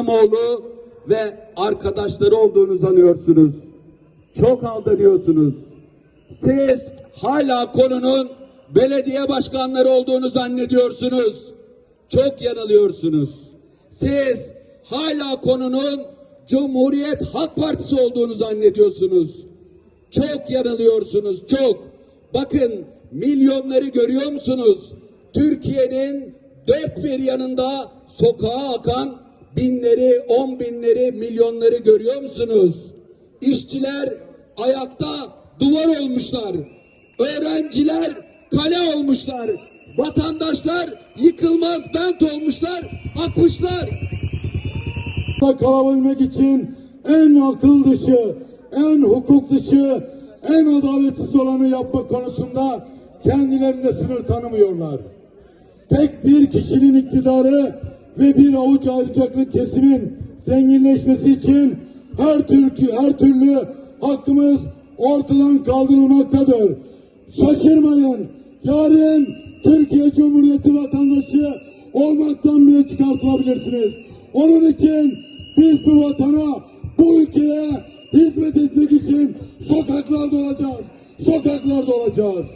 İmamoğlu ve arkadaşları olduğunu sanıyorsunuz. Çok aldanıyorsunuz. Siz hala konunun belediye başkanları olduğunu zannediyorsunuz. Çok yanılıyorsunuz. Siz hala konunun Cumhuriyet Halk Partisi olduğunu zannediyorsunuz. Çok yanılıyorsunuz, çok. Bakın milyonları görüyor musunuz? Türkiye'nin dört bir yanında sokağa akan binleri, on binleri, milyonları görüyor musunuz? İşçiler ayakta duvar olmuşlar. Öğrenciler kale olmuşlar. Vatandaşlar yıkılmaz bent olmuşlar, akmışlar. kalabilmek için en akıl dışı, en hukuk dışı, en adaletsiz olanı yapmak konusunda kendilerinde sınır tanımıyorlar. Tek bir kişinin iktidarı ve bir avuç ayrıcaklı kesimin zenginleşmesi için her türlü, her türlü hakkımız ortadan kaldırılmaktadır. Şaşırmayın. Yarın Türkiye Cumhuriyeti vatandaşı olmaktan bile çıkartılabilirsiniz. Onun için biz bu vatana, bu ülkeye hizmet etmek için sokaklarda olacağız. Sokaklarda olacağız.